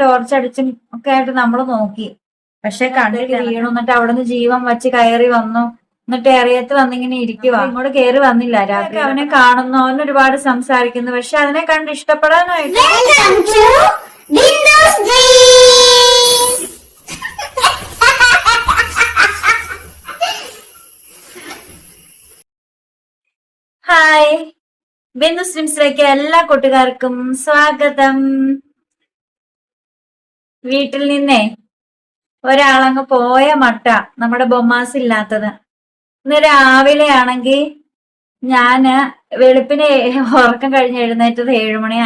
Torch അടിച്ചും ഒക്കെ ആയിട്ട് നമ്മൾ നോക്കി. പക്ഷെ കണ്ടിട്ട് വീണു എന്നിട്ട് അവിടെ നിന്ന് ജീവൻ വെച്ച് കയറി വന്നു. എന്നിട്ട് എറിയത്ത് വന്നിങ്ങനെ ഇരിക്കുക അങ്ങോട്ട് കയറി വന്നില്ല രാത്രി അവനെ കാണുന്നു അവൻ ഒരുപാട് സംസാരിക്കുന്നു. പക്ഷെ അതിനെ കണ്ട് ഇഷ്ടപ്പെടാനായിട്ട്! ഹായ് ബിന്ദു സ്ട്രീംസിലേക്ക് എല്ലാ കൂട്ടുകാർക്കും സ്വാഗതം. വീട്ടിൽ നിന്നേ ഒരാളങ്ങ് പോയ മട്ട നമ്മുടെ ബൊമ്മാസ് ഇല്ലാത്തത്. ഇന്ന് രാവിലെ ആണെങ്കിൽ ഞാൻ വെളുപ്പിന് ഉറക്കം കഴിഞ്ഞ് എഴുന്നേറ്റത് ഏഴുമണി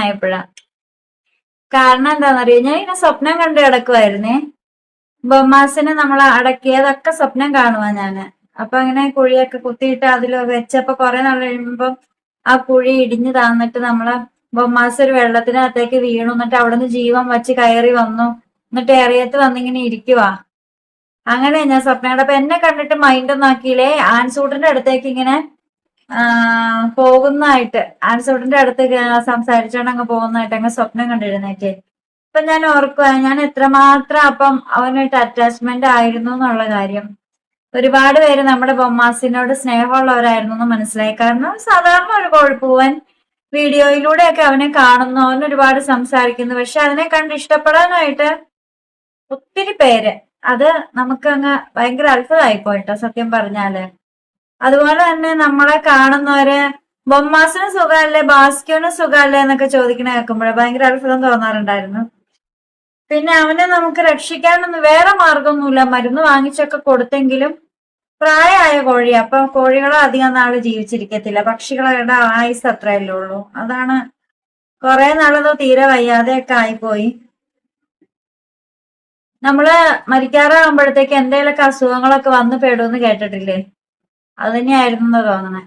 കാരണം എന്താണെന്നറിയോ ഞാൻ ഇങ്ങനെ സ്വപ്നം കണ്ട് കിടക്കുമായിരുന്നേ ബൊമ്മാസിനെ നമ്മൾ അടക്കിയതൊക്കെ സ്വപ്നം കാണുവാ ഞാൻ. അപ്പൊ അങ്ങനെ കുഴിയൊക്കെ കുത്തിയിട്ട് അതിൽ വെച്ചപ്പോ കുറെ നാൾ കഴിയുമ്പോ ആ കുഴി ഇടിഞ്ഞു താന്നിട്ട് നമ്മളെ ബൊമ്മാസ് ഒരു വെള്ളത്തിനകത്തേക്ക് വീണു. എന്നിട്ട് അവിടെ നിന്ന് ജീവൻ വച്ച് കയറി വന്നു. എന്നിട്ട് ഏറിയത്ത് വന്നിങ്ങനെ ഇരിക്കുവാ. അങ്ങനെ ഞാൻ സ്വപ്നയുടെ അപ്പൊ എന്നെ കണ്ടിട്ട് മൈൻഡ് ഒന്നാക്കിയില്ലേ ആൻസൂട്ടിന്റെ അടുത്തേക്ക് ഇങ്ങനെ പോകുന്നതായിട്ട്. ആൻസൂട്ടിന്റെ അടുത്ത് സംസാരിച്ചോണ്ട് അങ്ങ് പോകുന്നതായിട്ട് അങ്ങ് സ്വപ്നം കണ്ടിരുന്നേക്ക്. അപ്പൊ ഞാൻ ഓർക്കുക ഞാൻ എത്രമാത്രം അപ്പം അവനായിട്ട് അറ്റാച്ച്മെന്റ് ആയിരുന്നു എന്നുള്ള കാര്യം. ഒരുപാട് പേര് നമ്മുടെ ബൊമ്മാസിനോട് സ്നേഹമുള്ളവരായിരുന്നു എന്ന് മനസ്സിലായി. കാരണം സാധാരണ ഒരു കൊഴുപ്പൂവൻ വീഡിയോയിലൂടെയൊക്കെ അവനെ കാണുന്നു അവൻ ഒരുപാട് സംസാരിക്കുന്നു. പക്ഷെ അതിനെ കണ്ട് ഇഷ്ടപ്പെടാനായിട്ട് ഒത്തിരി പേര്. അത് നമുക്ക് അങ്ങ് ഭയങ്കര അത്ഭുതമായി പോയിട്ടോ സത്യം പറഞ്ഞാൽ. അതുപോലെ തന്നെ നമ്മളെ കാണുന്നവര് ബൊമ്മാസിന് സുഖമല്ലേ ബാസ്ക്യോന് സുഖമല്ലേ എന്നൊക്കെ ചോദിക്കണ കേൾക്കുമ്പോഴേ ഭയങ്കര അത്ഭുതം തോന്നാറുണ്ടായിരുന്നു. പിന്നെ അവനെ നമുക്ക് രക്ഷിക്കാനൊന്നും വേറെ മാർഗമൊന്നുമില്ല. മരുന്ന് വാങ്ങിച്ചൊക്കെ കൊടുത്തെങ്കിലും പ്രായമായ കോഴി അപ്പൊ കോഴികളെ അധികം നാൾ ജീവിച്ചിരിക്കത്തില്ല. പക്ഷികളുടെ ആയുസ് അത്രയല്ലേ ഉള്ളൂ. അതാണ് കുറെ നാളത് തീരെ വയ്യാതെയൊക്കെ ആയിപ്പോയി. നമ്മൾ മരിക്കാറാകുമ്പോഴത്തേക്ക് എന്തെങ്കിലുമൊക്കെ അസുഖങ്ങളൊക്കെ വന്നു പെടുമെന്ന് കേട്ടിട്ടില്ലേ? അത് തന്നെയായിരുന്നു തോന്നണേ.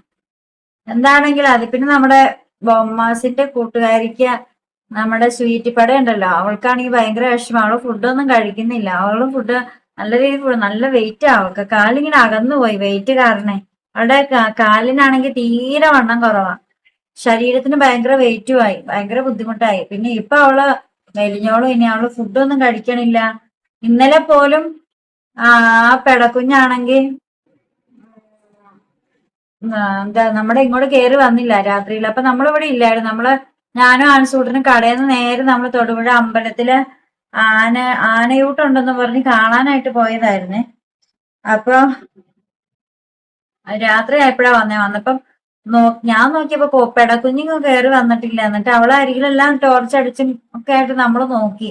എന്താണെങ്കിലും അത് പിന്നെ നമ്മുടെ ബൊമ്മാസിന്റെ കൂട്ടുകാരിക്ക് നമ്മുടെ സ്വീറ്റ് പട ഉണ്ടല്ലോ അവൾക്കാണെങ്കിൽ ഭയങ്കര വിഷമം. അവൾ ഫുഡൊന്നും കഴിക്കുന്നില്ല. അവൾ ഫുഡ് നല്ല രീതിയിൽ ഫുഡ് നല്ല വെയിറ്റ് അവൾക്ക്. കാലിങ്ങനെ അകന്നു പോയി വെയിറ്റ് കാരണേ അവളുടെ കാലിനാണെങ്കിൽ തീരെ വണ്ണം കുറവാ. ശരീരത്തിന് ഭയങ്കര വെയിറ്റുമായി ഭയങ്കര ബുദ്ധിമുട്ടായി. പിന്നെ ഇപ്പൊ അവൾ മെലിഞ്ഞോളും ഇനി അവൾ ഫുഡൊന്നും കഴിക്കണില്ല. ഇന്നലെ പോലും ആ പെടക്കുഞ്ഞാണെങ്കിൽ എന്താ നമ്മുടെ ഇങ്ങോട്ട് കയറി വന്നില്ല രാത്രിയിൽ അപ്പൊ നമ്മളിവിടെ ഇല്ലായിരുന്നു. നമ്മൾ ഞാനും ആൻസൂട്ടനും കടയിൽ നിന്ന് നേരെ നമ്മൾ തൊടുപുഴ അമ്പലത്തിൽ ആന ആനയൂട്ടുണ്ടെന്ന് പറഞ്ഞ് കാണാനായിട്ട് പോയതായിരുന്നേ. അപ്പൊ രാത്രി ആയപ്പോഴാ വന്നേ. വന്നപ്പം നോ ഞാൻ നോക്കിയപ്പോ പെടക്കുഞ്ഞിങ്ങ് കയറി വന്നിട്ടില്ല. എന്നിട്ട് അവളെ അരികിലെല്ലാം ടോർച്ച് അടിച്ചും ഒക്കെ ആയിട്ട് നമ്മൾ നോക്കി.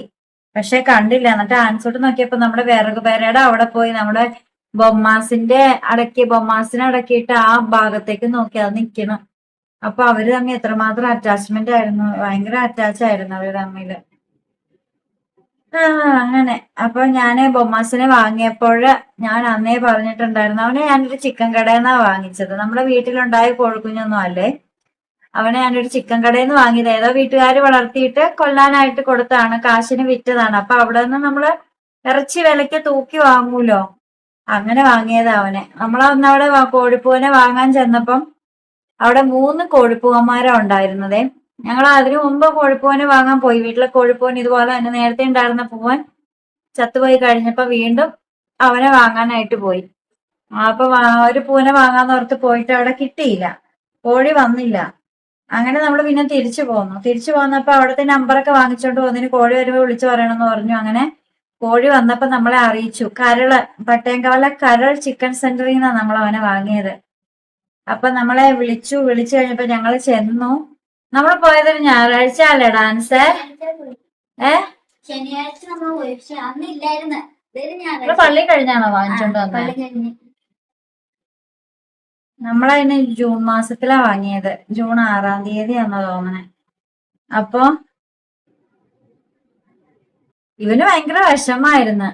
പക്ഷെ കണ്ടില്ല. എന്നിട്ട് ആൻസോട്ട് നോക്കിയപ്പോ നമ്മുടെ വിറക് പേരയുടെ അവിടെ പോയി നമ്മുടെ ബൊമ്മാസിന്റെ അടക്കി ബൊമ്മാസിനെ അടക്കിയിട്ട് ആ ഭാഗത്തേക്ക് നോക്കി അത് നിക്കണം. അപ്പൊ അവർ തമ്മിൽ എത്രമാത്രം അറ്റാച്ച്മെന്റ് ആയിരുന്നു. ഭയങ്കര അറ്റാച്ച് ആയിരുന്നു അവർ തമ്മിൽ. ആ അങ്ങനെ. അപ്പൊ ഞാൻ ബൊമ്മാസിനെ വാങ്ങിയപ്പോഴ് ഞാൻ അന്നേ പറഞ്ഞിട്ടുണ്ടായിരുന്നു. അവനെ ഞാനൊരു ചിക്കൻ കടയിൽ നിന്നാ വാങ്ങിച്ചത്. നമ്മുടെ വീട്ടിലുണ്ടായ കോഴിക്കുഞ്ഞൊന്നും അല്ലേ? അവനെ ഞാനൊരു ചിക്കൻ കടയിൽ നിന്ന് വാങ്ങിയത്. ഏതോ വീട്ടുകാർ വളർത്തിയിട്ട് കൊല്ലാനായിട്ട് കൊടുത്താണ്. കാശിന് വിറ്റതാണ്. അപ്പൊ അവിടെ നിന്ന് നമ്മൾ ഇറച്ചി വിലയ്ക്ക് തൂക്കി വാങ്ങൂലോ? അങ്ങനെ വാങ്ങിയതാ അവനെ. നമ്മളന്നവിടെ കോഴിപ്പൂവിനെ വാങ്ങാൻ ചെന്നപ്പം അവിടെ മൂന്ന് കോഴിപ്പൂവന്മാരാ ഉണ്ടായിരുന്നതേ. ഞങ്ങൾ അതിനു മുമ്പ് കോഴിപ്പൂവനെ വാങ്ങാൻ പോയി. വീട്ടിലെ കോഴിപ്പൂവൻ ഇതുപോലെ തന്നെ നേരത്തെ ഉണ്ടായിരുന്ന പൂവൻ ചത്തുപോയി കഴിഞ്ഞപ്പോ വീണ്ടും അവനെ വാങ്ങാനായിട്ട് പോയി. അപ്പൊ ഒരു പൂവനെ വാങ്ങാന്ന് ഓർത്ത് പോയിട്ട് അവിടെ കിട്ടിയില്ല. കോഴി വന്നില്ല. അങ്ങനെ നമ്മൾ പിന്നെ തിരിച്ചു പോന്നു. തിരിച്ചു പോന്നപ്പോ അവിടുത്തെ നമ്പറൊക്കെ വാങ്ങിച്ചോണ്ട് പോകുന്നതിന് കോഴി വരുമ്പോ വിളിച്ചു പറയണമെന്ന് പറഞ്ഞു. അങ്ങനെ കോഴി വന്നപ്പോ നമ്മളെ അറിയിച്ചു. കരൾ പട്ടയംകാല കരൾ ചിക്കൻ സെന്ററിൽ നിന്നാണ് നമ്മൾ അവനെ വാങ്ങിയത്. അപ്പൊ നമ്മളെ വിളിച്ചു. വിളിച്ചു കഴിഞ്ഞപ്പോ ഞങ്ങൾ ചെന്നു. നമ്മൾ പോയതൊരു ഞായറാഴ്ച അല്ലേ ഡാൻസ് ഏ? ശനിയാഴ്ച നമ്മൾ പള്ളി കഴിഞ്ഞാണോ വാങ്ങിച്ചോണ്ട് വന്നത് നമ്മളതിന് ജൂൺ മാസത്തിലാ വാങ്ങിയത്. ജൂൺ ആറാം തീയതിയാണെന്ന് തോന്നണേ. അപ്പൊ ഇവന് ഭയങ്കര വിഷമായിരുന്നു.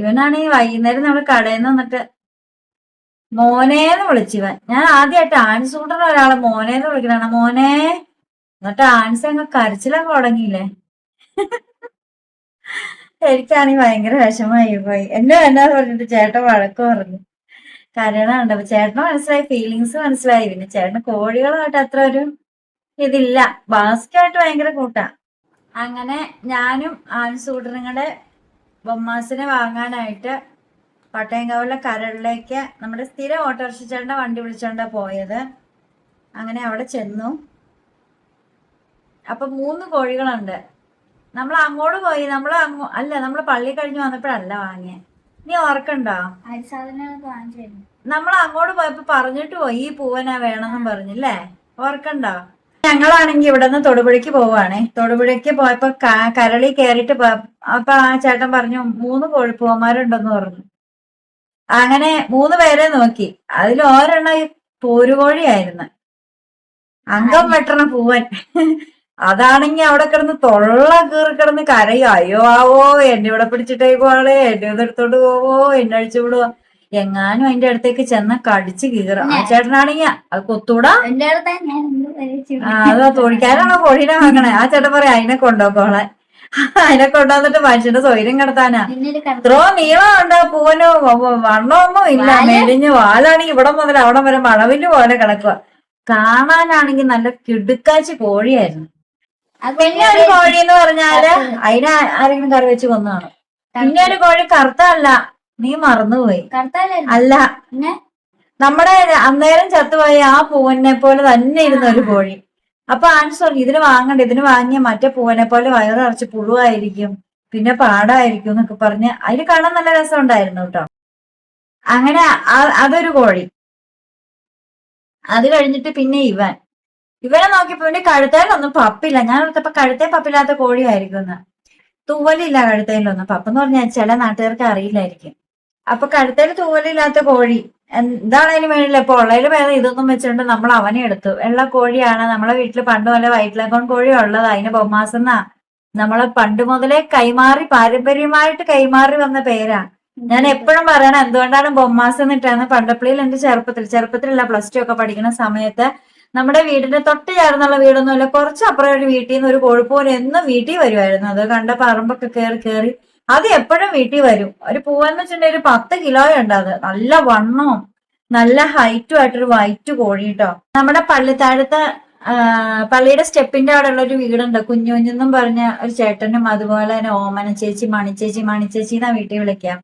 ഇവനാണെങ്കിൽ വൈകുന്നേരം നമ്മൾ കടയിൽ നിന്ന് വന്നിട്ട് മോനേന്ന് വിളിച്ചിവൻ. ഞാൻ ആദ്യമായിട്ട് ആൻസ് ആൻസൂട്ടർ ഒരാളെ മോനേന്ന് വിളിക്കണ മോനെ എന്നിട്ട് ആൻസ് അങ്ങ് കരച്ചിലൊക്കെ തുടങ്ങിയില്ലേ? എനിക്കാണെങ്കിൽ ഭയങ്കര വിഷമായി പോയി. എന്നെ എന്നാ പറഞ്ഞിട്ട് ചേട്ടൻ വഴക്ക് പറഞ്ഞു. കരയണ അപ്പൊ ചേട്ടന് മനസ്സിലായി ഫീലിങ്സ് മനസ്സിലായി. പിന്നെ ചേട്ടന് കോഴികളുമായിട്ട് അത്ര ഒരു ഇതില്ല. ബാസ്റ്റായിട്ട് ഭയങ്കര കൂട്ടാ. അങ്ങനെ ഞാനും ആൻസൂട്ടനും കൂടെ ബൊമ്മാസിനെ വാങ്ങാനായിട്ട് പട്ടയംകാവിലെ കരളിലേക്ക് നമ്മുടെ സ്ഥിരം ഓട്ടോറിക്ഷച്ചേട്ടന്റെ വണ്ടി വിളിച്ചോണ്ടാ പോയത്. അങ്ങനെ അവിടെ ചെന്നു. അപ്പൊ മൂന്ന് കോഴികളുണ്ട്. നമ്മൾ അങ്ങോട്ട് പോയി. നമ്മൾ അല്ല നമ്മൾ പള്ളി കഴിഞ്ഞ് വന്നപ്പോഴല്ല വാങ്ങിയ. നീ ഓർക്കണ്ട. നമ്മൾ അങ്ങോട്ട് പോയപ്പോ പറഞ്ഞിട്ട് പോയി ഈ പൂവനാ വേണമെന്നും പറഞ്ഞില്ലേ? ഓർക്കണ്ട. ഞങ്ങളാണെങ്കി ഇവിടെ നിന്ന് തൊടുപുഴയ്ക്ക് പോവാണേ തൊടുപുഴയ്ക്ക് പോയപ്പോ കരളി കയറിയിട്ട് അപ്പൊ ആ ചേട്ടൻ പറഞ്ഞു മൂന്ന് കോഴിപ്പൂവന്മാരുണ്ടെന്ന് പറഞ്ഞു. അങ്ങനെ മൂന്ന് പേരെ നോക്കി. അതിൽ ഒരെണ്ണം പോരുകോഴിയായിരുന്നു. അംഗം വെട്ടണ പൂവൻ. അതാണെങ്കി അവിടെ കിടന്ന് തൊള്ള കീറി കിടന്ന് കരയോ. അയ്യോ ആവോ എന്നെ ഇവിടെ പിടിച്ചിട്ടേ പോളെ എന്നെ ഒന്ന് എടുത്തോണ്ട് പോവോ എന്നെ അഴിച്ചു വിടുവോ. എങ്ങാനും അതിന്റെ അടുത്തേക്ക് ചെന്ന കടിച്ച് കീറും. ആ ചേട്ടനാണെങ്കി അത് കൊത്തൂടാ. അതാ തോണിക്കാരാണോ ഞാൻ എന്ത് ആ, അത് തോഴിക്കാനാണോ കോഴീനെ വാങ്ങണേ ആ ചേട്ടൻ പറയാ അതിനെ കൊണ്ടുപോക്കോളെ അതിനെ കൊണ്ടുവന്നിട്ട് മനുഷ്യന്റെ സ്വൈര്യം കിടത്താനാ ഇത്രോ നീളമുണ്ട് പൂവനോ? വണ്ണമൊന്നും ഇല്ല. മെലിഞ്ഞ് വാലാണെങ്കിൽ ഇവിടെ മുതൽ അവിടെ വരെ മഴവിൽ പോലെ കിടക്കുക കാണാനാണെങ്കിൽ നല്ല കിടുക്കാച്ചി കോഴിയായിരുന്നു. പിന്നെ ഒരു കോഴി എന്ന് പറഞ്ഞാൽ അതിനെ ആരെങ്കിലും കറി വെച്ച് കൊന്നാണ് പിന്നെ ഒരു കോഴി കറുത്തല്ല നീ മറന്നുപോയി. അല്ല. നമ്മുടെ അന്നേരം ചത്തുപോയ ആ പൂവനെ പോലെ തന്നെ ഇരുന്ന ഒരു കോഴി. അപ്പൊ ആൻസ് പറഞ്ഞു ഇതിന് വാങ്ങണ്ട ഇതിന് വാങ്ങിയ മറ്റേ പൂവനെ പോലെ വയറിറച്ച് പുഴുവായിരിക്കും പിന്നെ പാടായിരിക്കും എന്നൊക്കെ പറഞ്ഞ് അതിന് കാണാൻ നല്ല രസം ഉണ്ടായിരുന്നു കേട്ടോ. അങ്ങനെ അതൊരു കോഴി. അത് കഴിഞ്ഞിട്ട് പിന്നെ ഇവൻ. ഇവനെ നോക്കിയപ്പോ ഇവന്റെ കഴുത്തേലൊന്നും പപ്പില്ല. ഞാൻ ഓർത്തപ്പോ കഴുത്തേ പപ്പില്ലാത്ത കോഴിയായിരിക്കും എന്ന് തൂവലില്ല കഴുത്തേലൊന്നും. പപ്പെന്ന് പറഞ്ഞാൽ ചില നാട്ടുകാർക്ക് അറിയില്ലായിരിക്കും. അപ്പൊ കഴുത്തേൽ തൂവലില്ലാത്ത കോഴി എന്താണ് അതിന് വേണ്ടില്ല ഇപ്പൊ ഉള്ളതിൽ വേറെ ഇതൊന്നും വെച്ചിട്ടുണ്ട് നമ്മൾ അവനെ എടുത്തു. വെള്ള കോഴിയാണ് നമ്മളെ വീട്ടിൽ പണ്ട് വൈറ്റ് വൈറ്റിലക്കോൺ കോഴി ഉള്ളത്. അതിന് ബൊമ്മാസെന്നാ നമ്മളെ പണ്ട് മുതലേ കൈമാറി പാരമ്പര്യമായിട്ട് കൈമാറി വന്ന പേരാ. ഞാൻ എപ്പോഴും പറയണം എന്തുകൊണ്ടാണ് ബൊമ്മാസ് എന്നിട്ടാണ് പണ്ടപ്പള്ളിയിൽ എന്റെ ചെറുപ്പത്തിൽ ചെറുപ്പത്തിലല്ല പ്ലസ് ടു ഒക്കെ പഠിക്കുന്ന സമയത്ത് നമ്മുടെ വീടിന്റെ തൊട്ട് ചേർന്നുള്ള വീടൊന്നുമില്ല കുറച്ച് അപ്പുറം ഒരു വീട്ടിൽ നിന്ന് ഒരു കോഴിപ്പൂവൻ എന്നും വീട്ടിൽ വരുമായിരുന്നു. അത് കണ്ട പറമ്പൊക്കെ കയറി കയറി അത് എപ്പോഴും വീട്ടിൽ വരും. ഒരു പൂവെന്ന് വെച്ചിട്ടുണ്ടെങ്കിൽ ഒരു പത്ത് കിലോ ഉണ്ട് അത്. നല്ല വണ്ണവും നല്ല ഹൈറ്റും ആയിട്ടൊരു വൈറ്റ് കോഴി കേട്ടോ നമ്മുടെ പള്ളിത്താഴത്ത് പള്ളിയുടെ സ്റ്റെപ്പിന്റെ അവിടെ ഉള്ള ഒരു വീടുണ്ട്. കുഞ്ഞു കുഞ്ഞെന്നും പറഞ്ഞ ഒരു ചേട്ടനും അതുപോലെ തന്നെ ഓമന ചേച്ചി മണിച്ചേച്ചി മണിച്ചേച്ചി എന്നാ വീട്ടിൽ വിളിക്കാം.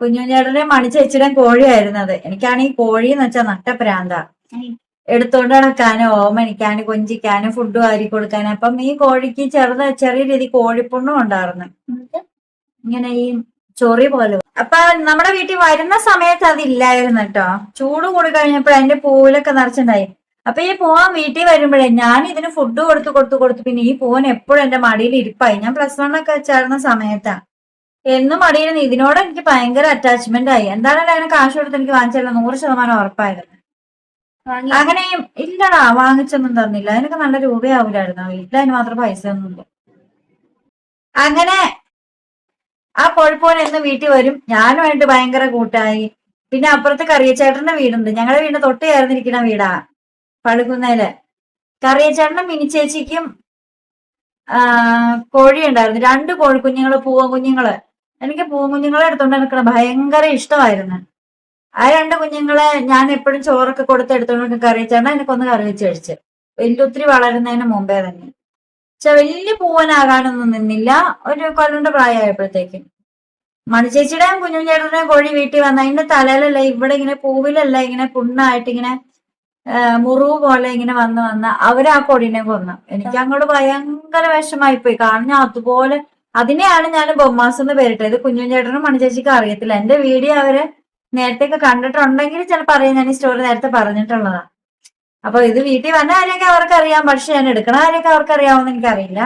കുഞ്ഞു കുഞ്ഞേടനെ മണിച്ചേച്ചിയുടെ കോഴിയായിരുന്നത് എനിക്കാണെങ്കിൽ കോഴി എന്ന് വെച്ചാൽ നട്ടപ്രാന്ത. എടുത്തോണ്ട് നടക്കാനും ഓമനിക്കാനും കൊഞ്ചിക്കാനും ഫുഡ് വാരി കൊടുക്കാനും. അപ്പം ഈ കോഴിക്ക് ചെറുത ചെറിയ രീതി കോഴിപ്പുണ്ണും ഉണ്ടായിരുന്നു ഇങ്ങനെ ഈ ചൊറി പോലെ. അപ്പൊ നമ്മുടെ വീട്ടിൽ വരുന്ന സമയത്ത് അതില്ലായിരുന്നു കേട്ടോ ചൂട് കൂടി കഴിഞ്ഞപ്പോൾ അതിന്റെ പൂവിലൊക്കെ നിറച്ചുണ്ടായി. അപ്പൊ ഈ പൂവൻ വീട്ടിൽ വരുമ്പോഴേ ഞാൻ ഇതിന് ഫുഡ് കൊടുത്ത് കൊടുത്ത് കൊടുത്ത് പിന്നെ ഈ പൂവൻ എപ്പോഴും എന്റെ മടിയിൽ ഇരിപ്പായി. ഞാൻ പ്ലസ് വൺ ഒക്കെ ചേർന്ന സമയത്താ. എന്നും മടിയിരുന്നു ഇതിനോട് എനിക്ക് ഭയങ്കര അറ്റാച്ച്മെന്റ് ആയി. എന്താണല്ലോ അതിന് കാശ് കൊടുത്ത് എനിക്ക് വാങ്ങിച്ചല്ലോ നൂറ് ശതമാനം ഉറപ്പായിരുന്നു. വാങ്ങി അങ്ങനെയും ഇല്ലടാ വാങ്ങിച്ചൊന്നും തന്നില്ല. അതിനൊക്കെ നല്ല രൂപയാവില്ലായിരുന്നു വീട്ടിൽ അതിന് മാത്രം പൈസ ഒന്നുമില്ല അങ്ങനെ ആ പൊഴപ്പോൻ എന്ന് വീട്ടിൽ വരും. ഞാനുമായിട്ട് ഭയങ്കര കൂട്ടായി. പിന്നെ അപ്പുറത്ത് കറിയച്ചേട്ടന്റെ വീടുണ്ട്. ഞങ്ങളുടെ വീടിന്റെ തൊട്ട് ചേർന്നിരിക്കുന്ന വീടാ പഴുകുന്നേൽ കറിയച്ചേട്ടനും മിനിച്ചേച്ചിക്കും കോഴി ഉണ്ടായിരുന്നു രണ്ട് കോഴിക്കുഞ്ഞുങ്ങൾ പൂവൻ കുഞ്ഞുങ്ങൾ എനിക്ക് പൂവൻ കുഞ്ഞുങ്ങളെ എടുത്തോണ്ട് നിൽക്കണം ഭയങ്കര ഇഷ്ടമായിരുന്നു. ആ രണ്ട് കുഞ്ഞുങ്ങളെ ഞാൻ എപ്പോഴും ചോറൊക്കെ കൊടുത്ത് എടുത്തോണ്ട് കറിയച്ചേട്ടൻ എനിക്കൊന്ന് കറി വെച്ച് കഴിച്ച്. വലിയ ഒത്തിരി വളരുന്നതിന് മുമ്പേ തന്നെ. പക്ഷെ വലിയ പൂവനാകാനൊന്നും നിന്നില്ല. ഒരു കൊല്ലന്റെ പ്രായമായപ്പോഴത്തേക്കും. മണിച്ചേച്ചിയുടെയും കുഞ്ഞുചേട്ടന്റെയും കോഴി വീട്ടിൽ വന്ന അതിന്റെ തലയിലല്ല ഇവിടെ ഇങ്ങനെ പൂവിലല്ല ഇങ്ങനെ പുണ്ണായിട്ട് ഇങ്ങനെ മുറിവ് പോലെ ഇങ്ങനെ വന്ന് വന്ന് അവരാ ആ കോഴീനെ കൊന്നു. എനിക്ക് അങ്ങോട്ട് ഭയങ്കര വിഷമായി പോയി കാരണം ഞാൻ അതുപോലെ അതിനെയാണ് ഞാൻ ബൊമ്മാസ് എന്ന് പേരിട്ടത്. കുഞ്ഞുചേട്ടനും മണിച്ചേച്ചിക്ക് അറിയത്തില്ല. എന്റെ വീഡിയോ അവർ നേരത്തെയൊക്കെ കണ്ടിട്ടുണ്ടെങ്കിൽ ചിലപ്പോൾ അറിയാം ഞാൻ ഈ സ്റ്റോറി നേരത്തെ പറഞ്ഞിട്ടുള്ളതാ. അപ്പൊ ഇത് വീട്ടിൽ വന്ന കാര്യമൊക്കെ അവർക്ക് അറിയാം പക്ഷെ ഞാൻ എടുക്കണ കാര്യമൊക്കെ അവർക്ക് അറിയാവുന്ന എനിക്കറിയില്ല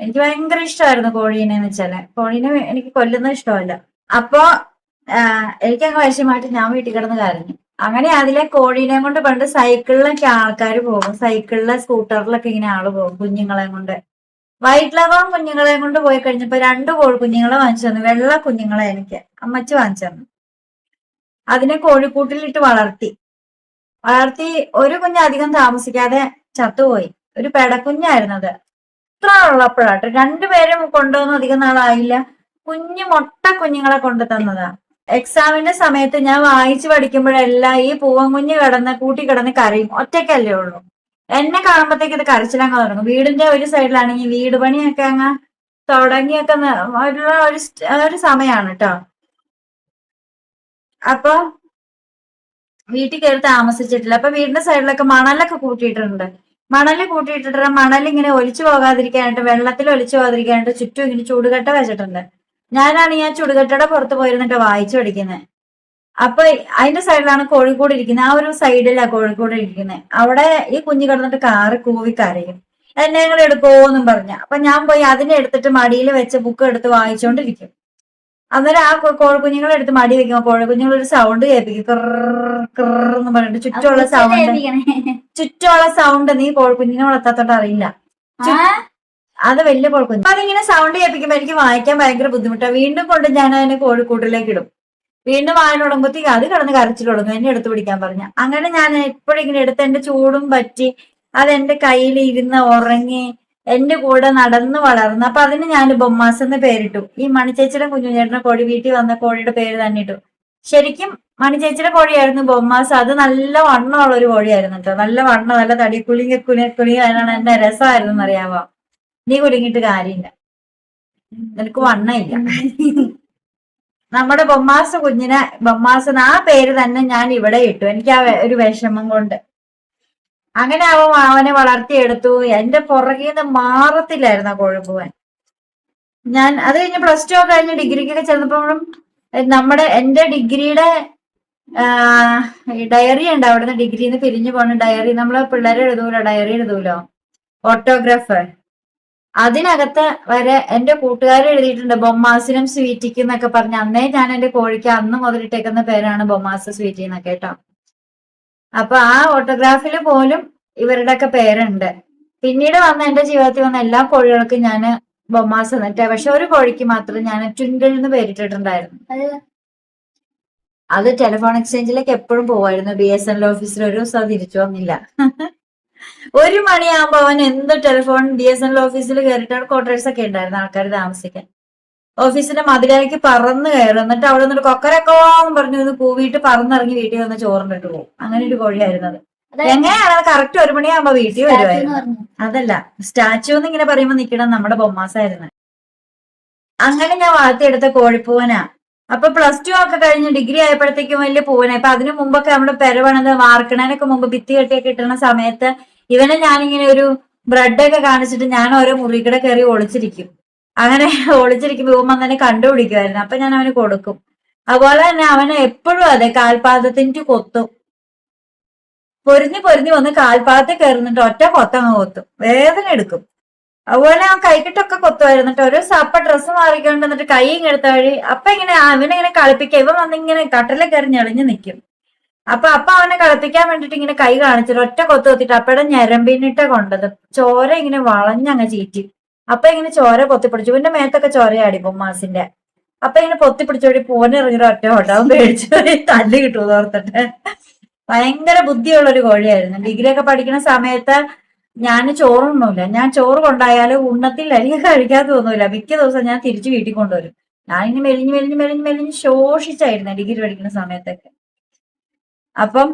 എനിക്ക് ഭയങ്കര ഇഷ്ടമായിരുന്നു കോഴീനെ എന്ന് വെച്ചാൽ. കോഴീനെ എനിക്ക് കൊല്ലുന്നത് ഇഷ്ടമല്ല. അപ്പൊ എനിക്ക് അങ്ങ് വിഷമായിട്ട് ഞാൻ വീട്ടിൽ കിടന്ന് കരഞ്ഞു. അങ്ങനെ അതിലെ കോഴീനെ കൊണ്ട് പണ്ട് സൈക്കിളിലൊക്കെ ആൾക്കാർ പോകും. സൈക്കിളിലെ സ്കൂട്ടറിലൊക്കെ ഇങ്ങനെ ആൾ പോകും കുഞ്ഞുങ്ങളെ കൊണ്ട്. വൈറ്റ്ലവം കുഞ്ഞുങ്ങളെ കൊണ്ട് പോയി കഴിഞ്ഞപ്പോ രണ്ട് കോഴി കുഞ്ഞുങ്ങളെ വാങ്ങിച്ചു തന്നു. വെള്ള കുഞ്ഞുങ്ങളെ എനിക്ക് അമ്മച്ചി വാങ്ങിച്ചു തന്നു. അതിനെ കോഴിക്കൂട്ടിലിട്ട് വളർത്തി. വളർത്തി ഒരു കുഞ്ഞ് അധികം താമസിക്കാതെ ചത്തുപോയി. ഒരു പെടക്കുഞ്ഞായിരുന്നു അത്. ഇത്ര ഉള്ളപ്പോഴാട്ടോ രണ്ടുപേരും കൊണ്ടുവന്ന് അധികം നാളായില്ല. കുഞ്ഞു മൊട്ട കുഞ്ഞുങ്ങളെ കൊണ്ടു തന്നതാ. എക്സാമിന്റെ സമയത്ത് ഞാൻ വായിച്ചു പഠിക്കുമ്പോഴെല്ലാം ഈ പൂവൻ കുഞ്ഞ് കിടന്ന് കൂട്ടി കിടന്ന് കരയും. ഒറ്റയ്ക്കല്ലേ ഉള്ളൂ. എന്നെ കാണുമ്പോഴത്തേക്ക് ഇത് കരച്ചിലങ്ങ് തുടങ്ങും. വീടിന്റെ ഒരു സൈഡിലാണെങ്കിൽ വീട് പണിയൊക്കെ അങ്ങ് തുടങ്ങിയൊക്കെ ഒരു ഒരു സമയമാണ് കേട്ടോ അപ്പൊ വീട്ടിൽ കയറി താമസിച്ചിട്ടില്ല. അപ്പൊ വീടിന്റെ സൈഡിലൊക്കെ മണലൊക്കെ കൂട്ടിയിട്ടുണ്ട്. മണൽ കൂട്ടിയിട്ടിട്ട് മണൽ ഇങ്ങനെ ഒലിച്ചു പോകാതിരിക്കാനായിട്ട് വെള്ളത്തിൽ ഒലിച്ചു പോകാതിരിക്കാനായിട്ട് ചുറ്റും ഇങ്ങനെ ചൂടുകട്ട വെച്ചിട്ടുണ്ട്. ഞാനാണ് ഞാൻ ചുടുകട്ടയുടെ പുറത്ത് പോയിരുന്നിട്ട് വായിച്ചു പഠിക്കുന്നത് അപ്പൊ അതിന്റെ സൈഡിലാണ് കോഴിക്കോട് ഇരിക്കുന്നത്. ആ ഒരു സൈഡിലാണ് കോഴിക്കോട് ഇരിക്കുന്നത്. അവിടെ ഈ കുഞ്ഞു കിടന്നിട്ട് കാറ് കൂവി കരയും. എന്നെ ഞങ്ങൾ എടുക്കുമോന്നും പറഞ്ഞ. അപ്പൊ ഞാൻ പോയി അതിനെ എടുത്തിട്ട് മടിയിൽ വെച്ച ബുക്ക് എടുത്ത് വായിച്ചുകൊണ്ടിരിക്കും അന്നേരം ആ കോഴക്കുഞ്ഞുങ്ങളെ എടുത്ത് മടി വെക്കുമ്പോ കോഴിക്കുഞ്ഞുങ്ങൾ ഒരു സൗണ്ട് കേൾപ്പിക്കും എന്ന് പറഞ്ഞിട്ട് ചുറ്റുമുള്ള സൗണ്ട് ചുറ്റുമുള്ള സൗണ്ട് നീ കോഴിക്കുഞ്ഞിനെ വളർത്താത്തോട്ട് അറിയില്ല. അത് വലിയ കുഴപ്പമില്ല അപ്പൊ അതിങ്ങനെ സൗണ്ട് കേൾപ്പിക്കുമ്പോ എനിക്ക് വായിക്കാൻ ഭയങ്കര ബുദ്ധിമുട്ടാണ് വീണ്ടും കൊണ്ട് ഞാൻ അതിനെ കോഴിക്കൂട്ടിലേക്ക് ഇടും. വീണ്ടും വായന തുടങ്ങുമ്പോഴത്തേക്ക് അത് കിടന്ന് കരച്ചിൽ തുടങ്ങും. എന്നെ എടുത്ത് പിടിക്കാൻ പറഞ്ഞ. അങ്ങനെ ഞാൻ എപ്പോഴും ഇങ്ങനെ എടുത്ത് എന്റെ ചൂടും പറ്റി അത് എന്റെ കയ്യിൽ ഇരുന്ന് ഉറങ്ങി എന്റെ കൂടെ നടന്നു വളർന്നു അപ്പൊ അതിന് ഞാൻ ബൊമ്മാസ് എന്ന് പേരിട്ടു. ഈ മണിച്ചേച്ചിയുടെ കുഞ്ഞുചേട്ടന്റെ കോഴി വീട്ടിൽ വന്ന കോഴിയുടെ പേര് തന്നെ ഇട്ടു. ശരിക്കും മണിച്ചേച്ചിയുടെ കോഴിയായിരുന്നു ബൊമ്മാസ്. അത് നല്ല വണ്ണമുള്ള ഒരു കോഴിയായിരുന്നു കേട്ടോ. നല്ല വണ്ണം നല്ല തടി കുളിങ്ങി കുളി അതിനാണ് എന്റെ രസമായിരുന്നു അറിയാവോ നീ കുടുങ്ങിട്ട് കാര്യമില്ല. നിനക്ക് വണ്ണയില്ല നമ്മുടെ ബൊമ്മാസ് കുഞ്ഞിനെ ബൊമ്മാസ് ആ പേര് തന്നെ ഞാൻ ഇവിടെ ഇട്ടു. എനിക്ക് ആ ഒരു വിഷമം കൊണ്ട്. അങ്ങനെ അവൻ അവനെ വളർത്തിയെടുത്തു. എന്റെ പുറകിൽ നിന്ന് മാറത്തില്ലായിരുന്നു ആ കൊഴുപ്പുവൻ ഞാൻ അത് കഴിഞ്ഞ് പ്ലസ് ടു ഒക്കെ കഴിഞ്ഞ് ഡിഗ്രിക്കൊക്കെ ചെന്നപ്പോഴും നമ്മുടെ എന്റെ ഡിഗ്രിയുടെ ഡയറി ഉണ്ട്. അവിടുന്ന് ഡിഗ്രിന്ന് പിരിഞ്ഞു പോണ ഡയറി നമ്മൾ പിള്ളേരെ എഴുതൂലോ? ഡയറി എഴുതൂലോ? ഓട്ടോഗ്രാഫ് അതിനകത്ത് വരെ എന്റെ കൂട്ടുകാർ എഴുതിയിട്ടുണ്ട്. ബൊമ്മാസിനും സ്വീറ്റിക്കും എന്നൊക്കെ പറഞ്ഞ്. അന്നേ ഞാൻ എന്റെ കോഴിക്ക് അന്ന് മുതലിട്ടേക്കുന്ന പേരാണ് ബൊമ്മാസ് സ്വീറ്റി എന്നൊക്കെ കേട്ടോ. അപ്പൊ ആ ഓട്ടോഗ്രാഫിൽ പോലും ഇവരുടെയൊക്കെ പേരുണ്ട്. പിന്നീട് വന്ന എന്റെ ജീവിതത്തിൽ വന്ന എല്ലാ കോഴികൾക്കും ഞാൻ ബൊമ്മാസ് എന്നിട്ട് പക്ഷെ ഒരു കോഴിക്ക് മാത്രം ഞാൻ ട്വിങ്കിൾ എന്ന് പേരിട്ടിട്ടുണ്ടായിരുന്നു. അത്? ടെലിഫോൺ എക്സ്ചേഞ്ചിലേക്ക് എപ്പോഴും പോവായിരുന്നു. ബി എസ് എൻ എൽ ഓഫീസിൽ ഒരു ദിവസം തിരിച്ചു വന്നില്ല. ഒരു മണിയാകുമ്പോ അവൻ എന്ത് telephone B S N L ഓഫീസിൽ കയറിയിട്ടാണ് ക്വാർട്ടേഴ്സ് ഒക്കെ ഉണ്ടായിരുന്നു ആൾക്കാർ താമസിക്കാൻ. ഓഫീസിന്റെ മതിലേക്ക് പറന്ന് കയറും. എന്നിട്ട് അവിടെ നിന്നൊരു കൊക്കരക്കോന്ന് പറഞ്ഞു ഒന്ന് കൂവിയിട്ട് പറന്നിറങ്ങി വീട്ടിൽ വന്ന് ചോറിനിട്ട് പോകും. അങ്ങനെ ഒരു കോഴിയായിരുന്നു അത്. എങ്ങനെയാണ് കറക്റ്റ് ഒരു മണിയാകുമ്പോ വീട്ടിൽ വരുമായിരുന്നു. അതല്ല സ്റ്റാച്ചു എന്ന് ഇങ്ങനെ പറയുമ്പോ നിക്കണം നമ്മുടെ ബൊമ്മാസായിരുന്നു. അങ്ങനെ ഞാൻ വളർത്തിയെടുത്ത കോഴിപ്പൂവനാ. അപ്പൊ പ്ലസ് ടു ഒക്കെ കഴിഞ്ഞ് ഡിഗ്രി ആയപ്പോഴത്തേക്കും വലിയ പൂവന. ഇപ്പൊ അതിനു മുമ്പൊക്കെ നമ്മുടെ പെരവണത് വാർക്കണേനൊക്കെ മുമ്പ് ഭിത്തി കെട്ടിയൊക്കെ കിട്ടുന്ന സമയത്ത് ഇവനെ ഞാനിങ്ങനെ ഒരു ബ്രെഡൊക്കെ കാണിച്ചിട്ട് ഞാൻ ഓരോ മുറികടെ കയറി ഒളിച്ചിരിക്കും. അങ്ങനെ ഒളിച്ചിരിക്കുമ്പോ ഇവൻ തന്നെ കണ്ടുപിടിക്കുമായിരുന്നു അപ്പൊ ഞാൻ അവന് കൊടുക്കും. അതുപോലെ തന്നെ അവനെ എപ്പോഴും അതെ കാൽപാദത്തിന് കൊത്തും. പൊരിഞ്ഞു പൊരിഞ്ഞു വന്ന് കാൽപാദത്തിൽ കയറുന്നിട്ട് ഒറ്റ കൊത്തങ്ങ് കൊത്തും. വേദന എടുക്കും. അതുപോലെ ആ കൈക്കിട്ടൊക്കെ കൊത്തുമായിരുന്നു ഒരു സപ്പ ഡ്രസ്സ് മാറിക്കൊണ്ട് എന്നിട്ട് കൈ ഇങ്ങനെ എടുത്ത വഴി അപ്പൊ ഇങ്ങനെ അവനിങ്ങനെ കളിപ്പിക്കുക. ഇവൻ വന്നിങ്ങനെ കട്ടിലെ കയറി ഞെളിഞ്ഞു നിൽക്കും അപ്പൊ അപ്പൊ അവനെ കളിപ്പിക്കാൻ വേണ്ടിട്ട് ഇങ്ങനെ കൈ കാണിച്ചിട്ട് ഒറ്റ കൊത്തു കൊത്തിട്ട് അപ്പയുടെ ഞരമ്പിനിട്ട കൊണ്ടത്. ചോര ഇങ്ങനെ വളഞ്ഞങ്ങ് ചീറ്റി. അപ്പൊ ഇങ്ങനെ ചോര പൊത്തിപ്പിടിച്ചു. പിന്നെ മേത്തൊക്കെ ചോരയാടി ബൊമ്മാസിന്റെ അപ്പൊ ഇങ്ങനെ പൊത്തിപ്പിടിച്ചോടി പൂവനിറങ്ങിയ ഒറ്റ ഓട്ടം പേടിച്ചു പോയി. തല്ല് കിട്ടുമെന്ന് ഓർത്തിട്ട്. ഭയങ്കര ബുദ്ധിയുള്ള ഒരു കോഴിയായിരുന്നു. ഡിഗ്രി ഒക്കെ പഠിക്കുന്ന സമയത്ത് ഞാൻ ചോറുണ്ണൂല ഞാൻ ചോറ് കൊണ്ടായാലും ഉണ്ണത്തില്ല. എനിക്ക് കഴിക്കാതെ തോന്നൂല മിക്ക ദിവസം ഞാൻ തിരിച്ചു വീട്ടിൽ കൊണ്ടുവരും. ഞാൻ ഇനി മെലിഞ്ഞ് മെലിഞ്ഞ് മെലിഞ്ഞ് മെലിഞ്ഞ് ശോഷിച്ചായിരുന്നു ഡിഗ്രി പഠിക്കുന്ന സമയത്തൊക്കെ. അപ്പം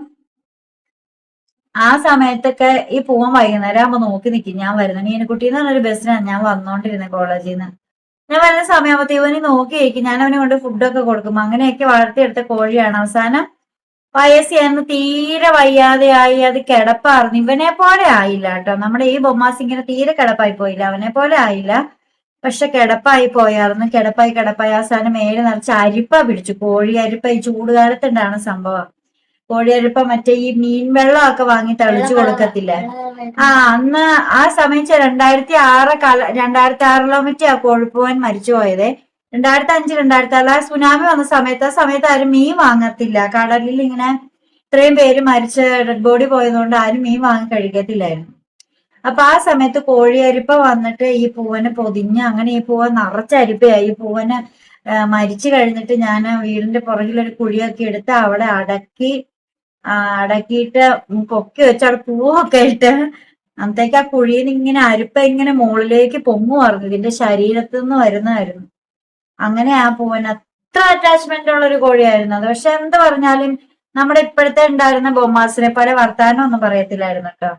ആ സമയത്തൊക്കെ ഈ പൂവൻ വൈകുന്നേരം ആകുമ്പോ നോക്കി. നിൽക്കും ഞാൻ വരുന്നത് മീനക്കുട്ടി എന്ന് പറഞ്ഞൊരു ബസ്സിനാണ് ഞാൻ വന്നോണ്ടിരുന്നത് കോളേജിൽ നിന്ന് ഞാൻ വരുന്ന സമയമാകുമ്പോ ഇവന് കഴിക്കും ഞാൻ അവനെ കൊണ്ട് ഫുഡൊക്കെ കൊടുക്കും. അങ്ങനെയൊക്കെ വളർത്തിയെടുത്ത കോഴിയാണ്. അവസാനം വയസ്സായിരുന്നു തീരെ വയ്യാതെയായി. അത് കിടപ്പായിരുന്നു ഇവനെ പോലെ ആയില്ല കേട്ടോ. നമ്മുടെ ഈ ബൊമ്മാസ് ഇങ്ങനെ തീരെ കിടപ്പായി പോയില്ല. അവനെ പോലെ ആയില്ല. പക്ഷെ കിടപ്പായി പോയായിരുന്നു കിടപ്പായി കിടപ്പായി അവസാനം മേലെ നിറച്ച് അരിപ്പ പിടിച്ചു. കോഴി അരിപ്പ ഈ ചൂടുകാലത്തുണ്ടാണ് സംഭവം. കോഴി അരിപ്പ മറ്റേ ഈ മീൻ വെള്ളമൊക്കെ വാങ്ങി തളിച്ചു കൊടുക്കത്തില്ലേ? ആ അന്ന് ആ സമയത്ത് രണ്ടായിരത്തി ആറ് കാല രണ്ടായിരത്തി ആറിലോ മറ്റേ ആ കോഴിപ്പൂവൻ മരിച്ചു പോയത്. രണ്ടായിരത്തി അഞ്ച് രണ്ടായിരത്തി ആറിൽ ആ സുനാമി വന്ന സമയത്ത് ആ സമയത്ത് ആരും മീൻ വാങ്ങത്തില്ല. കടലിൽ ഇങ്ങനെ ഇത്രയും പേര് മരിച്ച് ഡെഡ് ബോഡി പോയതുകൊണ്ട് ആരും മീൻ വാങ്ങി കഴിക്കത്തില്ലായിരുന്നു. അപ്പൊ ആ സമയത്ത് കോഴിയരിപ്പ വന്നിട്ട് ഈ പൂവനെ പൊതിഞ്ഞ് അങ്ങനെ ഈ പൂവൻ നിറച്ച അരിപ്പയായി ഈ പൂവന് മരിച്ചു കഴിഞ്ഞിട്ട് ഞാൻ വീടിന്റെ പുറകിലൊരു കുഴിയൊക്കെ എടുത്ത് അവിടെ അടക്കി അടക്കിയിട്ട് കൊക്കി വെച്ച് അവിടെ പൂവൊക്കെ ഇട്ട് അന്നത്തേക്ക് ആ കുഴിയിൽ ഇങ്ങനെ അരിപ്പ ഇങ്ങനെ മുകളിലേക്ക് പൊങ്ങുമായിരുന്നു ഇതിന്റെ ശരീരത്തിൽ നിന്ന് വരുന്നതായിരുന്നു. അങ്ങനെ ആ പൂവൻ അത്ര അറ്റാച്ച്മെന്റ് ഉള്ള ഒരു കോഴിയായിരുന്നു അത്. പക്ഷെ എന്ത് പറഞ്ഞാലും നമ്മുടെ ഇപ്പോഴത്തെ ഉണ്ടായിരുന്ന ബൊമ്മാസിനെ പോലെ വർത്താനം ഒന്നും പറയത്തില്ലായിരുന്നു കേട്ടോ.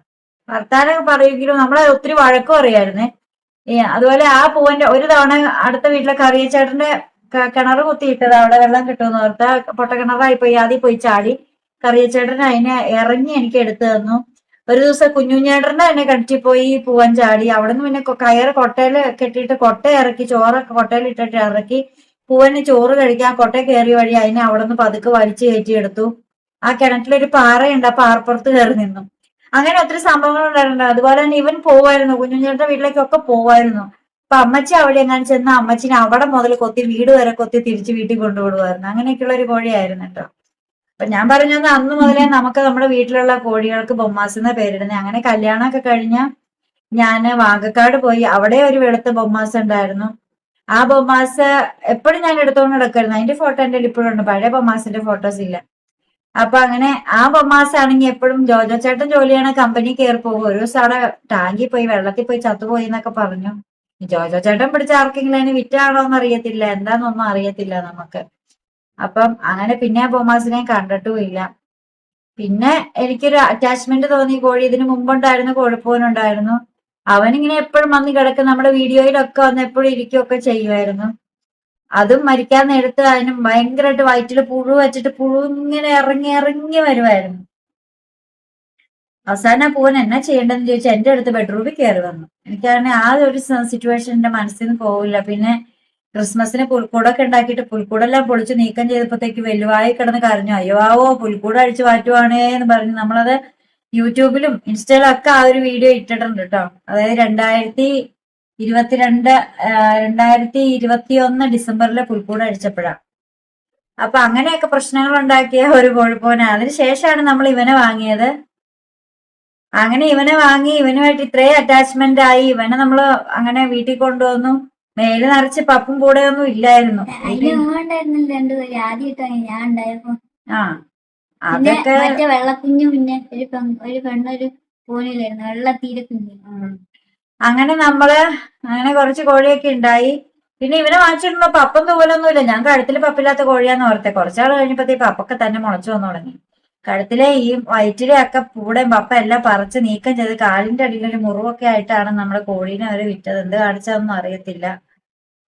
വർത്താനൊക്കെ പറയുമെങ്കിലും നമ്മളെ ഒത്തിരി വഴക്കും അറിയായിരുന്നേ അതുപോലെ ആ പൂവന്റെ ഒരു തവണ അടുത്ത വീട്ടിലെ കറിയച്ചേട്ടന്റെ കിണർ കുത്തിയിട്ടത് അവിടെ വെള്ളം കിട്ടുമെന്ന് ഓർത്ത പൊട്ട കിണറായി പോയി ആദ്യം പോയി ചാടി. കറിയച്ചേട്ടൻ അതിനെ ഇറങ്ങി എനിക്ക് എടുത്തു തന്നു. ഒരു ദിവസം കുഞ്ഞുഞ്ഞേട്ടനെ തന്നെ കണ്ടിട്ട് പോയി പൂവൻ ചാടി. അവിടെ നിന്ന് പിന്നെ കയറ് കൊട്ടയിൽ കെട്ടിയിട്ട് കൊട്ട ഇറക്കി ചോറൊക്കെ കൊട്ടയിൽ ഇട്ടിട്ട് ഇറക്കി. പൂവന് ചോറ് കഴിക്കാൻ കൊട്ട കയറി വഴി അതിനെ അവിടെ നിന്ന് പതുക്കെ വലിച്ചു കയറ്റി എടുത്തു. ആ കിണറ്റിലൊരു പാറയുണ്ട്. ആ പാറപ്പുറത്ത് കയറി നിന്നു. അങ്ങനെ ഒത്തിരി സംഭവങ്ങൾ ഉണ്ടായിട്ടുണ്ട്. അതുപോലെ തന്നെ ഇവൻ പോവായിരുന്നു. കുഞ്ഞുഞ്ഞേട്ടന്റെ വീട്ടിലേക്കൊക്കെ പോവായിരുന്നു. അപ്പൊ അമ്മച്ചി അവിടെ എങ്ങനെ ചെന്ന അമ്മച്ചിനെ അവിടെ മുതൽ കൊത്തി വീട് വരെ കൊത്തി തിരിച്ച് വീട്ടിൽ കൊണ്ടുവിടുമായിരുന്നു അങ്ങനെയൊക്കെയുള്ള ഒരു കോഴിയായിരുന്നു കേട്ടോ. അപ്പൊ ഞാൻ പറഞ്ഞത് അന്ന് മുതലേ നമുക്ക് നമ്മുടെ വീട്ടിലുള്ള കോഴികൾക്ക് ബൊമ്മാസ് എന്ന പേരിടുന്നത് അങ്ങനെ കല്യാണമൊക്കെ കഴിഞ്ഞ ഞാൻ വാഗക്കാട് പോയി. അവിടെ ഒരു വെളുത്ത ബൊമ്മാസ് ഉണ്ടായിരുന്നു. ആ ബൊമ്മാസ് എപ്പോഴും ഞാൻ എടുത്തോണ്ട് നടക്കായിരുന്നു അതിന്റെ ഫോട്ടോ എന്റെ ഇപ്പോഴും ഉണ്ട്. പഴയ ബൊമ്മാസിന്റെ ഫോട്ടോസ് ഇല്ല. അപ്പൊ അങ്ങനെ ആ ബൊമ്മാസ് ആണെങ്കിൽ എപ്പോഴും ജോജോ ചേട്ടൻ ജോലി ചെയ്യണ കമ്പനി കയറി പോകും. ഒരു ദിവസം അവിടെ ടാങ്കിൽ പോയി വെള്ളത്തിൽ പോയി ചത്തുപോയി എന്നൊക്കെ പറഞ്ഞു. ജോജോ ചേട്ടൻ പിടിച്ച ആർക്കെങ്കിലും അതിന് വിറ്റാണോ എന്ന് അറിയത്തില്ല. എന്താന്നൊന്നും അറിയത്തില്ല നമുക്ക്. അപ്പം അങ്ങനെ പിന്നെ ബോമാസിനെ കണ്ടിട്ടുമില്ല. പിന്നെ എനിക്കൊരു അറ്റാച്ച്മെന്റ് തോന്നി. കോഴി ഇതിനു മുമ്പുണ്ടായിരുന്നു കോഴിപ്പോനുണ്ടായിരുന്നു അവനിങ്ങനെ എപ്പോഴും വന്ന് കിടക്കും. നമ്മുടെ വീഡിയോയിലൊക്കെ വന്ന് എപ്പോഴും ഇരിക്കുകയൊക്കെ ചെയ്യുമായിരുന്നു. അതും മരിക്കാൻ നേരത്ത് അതിന് ഭയങ്കരമായിട്ട് വയറ്റിൽ പുഴു വെച്ചിട്ട് പുഴു ഇങ്ങനെ ഇറങ്ങി ഇറങ്ങി വരുമായിരുന്നു. അവസാനം പൂവൻ എന്നാ ചെയ്യേണ്ടതെന്ന് ചോദിച്ചാൽ എന്റെ അടുത്ത് ബെഡ്റൂമിൽ കയറി വന്നു. എനിക്കാണെങ്കിൽ ആ ഒരു സിറ്റുവേഷൻ എന്റെ മനസ്സിൽ നിന്ന് പോവില്ല. പിന്നെ ക്രിസ്മസിന് പുൽക്കൂടൊക്കെ ഉണ്ടാക്കിയിട്ട് പുൽക്കൂടെല്ലാം പൊളിച്ച് നീക്കം ചെയ്തപ്പോഴത്തേക്ക് വെല്ലുവായി കിടന്ന് കരഞ്ഞു. അയ്യോ ആവോ പുൽക്കൂട് അഴിച്ചു മാറ്റുവാണേ എന്ന് പറഞ്ഞു നമ്മളത് യൂട്യൂബിലും ഇൻസ്റ്റയിലും ഒക്കെ ആ ഒരു വീഡിയോ ഇട്ടിട്ടുണ്ട് കേട്ടോ. അതായത് രണ്ടായിരത്തി ഇരുപത്തിരണ്ട് രണ്ടായിരത്തി ഇരുപത്തി ഒന്ന് ഡിസംബറിലെ പുൽക്കൂട് അഴിച്ചപ്പോഴാണ് അപ്പൊ അങ്ങനെയൊക്കെ പ്രശ്നങ്ങൾ ഉണ്ടാക്കിയ ഒരു കുഴപ്പമാണ് അതിനുശേഷമാണ് നമ്മൾ ഇവനെ വാങ്ങിയത്. അങ്ങനെ ഇവനെ വാങ്ങി ഇവനുമായിട്ട് ഇത്രയും അറ്റാച്ച്മെന്റ് ആയി. ഇവനെ നമ്മൾ അങ്ങനെ വീട്ടിൽ കൊണ്ടുവന്നു. മേൽ നിറച്ച് പപ്പും കൂടെ ഒന്നും ഇല്ലായിരുന്നു. അതിന് ഉണ്ടായിരുന്നില്ല രണ്ടുപേരും ആദ്യമായിട്ടാണ് ഞാൻ ഉണ്ടായപ്പോ. ആ പിന്നെ അതൊക്കെ മറ്റേ വെള്ളക്കുഞ്ഞു പിന്നെ ഒരു പെൺ ഒരു പെണ്ണൊരു പൂനിലായിരുന്നു വെള്ള തീരെ കുഞ്ഞു. ഉം. അങ്ങനെ നമ്മൾ അങ്ങനെ കുറച്ച് കോഴിയൊക്കെ ഉണ്ടായി. പിന്നെ ഇവനെ വാങ്ങിച്ചിടുമ്പോ പപ്പം തൂവലൊന്നുമില്ല ഞാൻ കഴുത്തിൽ പപ്പില്ലാത്ത കോഴിയാന്ന് ഓർത്തെ. കുറച്ചാൾ കഴിഞ്ഞപ്പോഴത്തേക്ക് പപ്പൊക്കെ തന്നെ മുളച്ചു വന്നു തുടങ്ങി. കഴുത്തിലെ ഈ വയറ്റിലെ ഒക്കെ പൂടെ പപ്പ എല്ലാം പറിച്ച് നീക്കം ചെയ്ത് കാലിന്റെ അടിയിൽ ഒരു മുറിവൊക്കെ ആയിട്ടാണ് നമ്മുടെ കോഴീനെ അവർ വിറ്റത്. എന്ത് കാണിച്ചതൊന്നും അറിയത്തില്ല.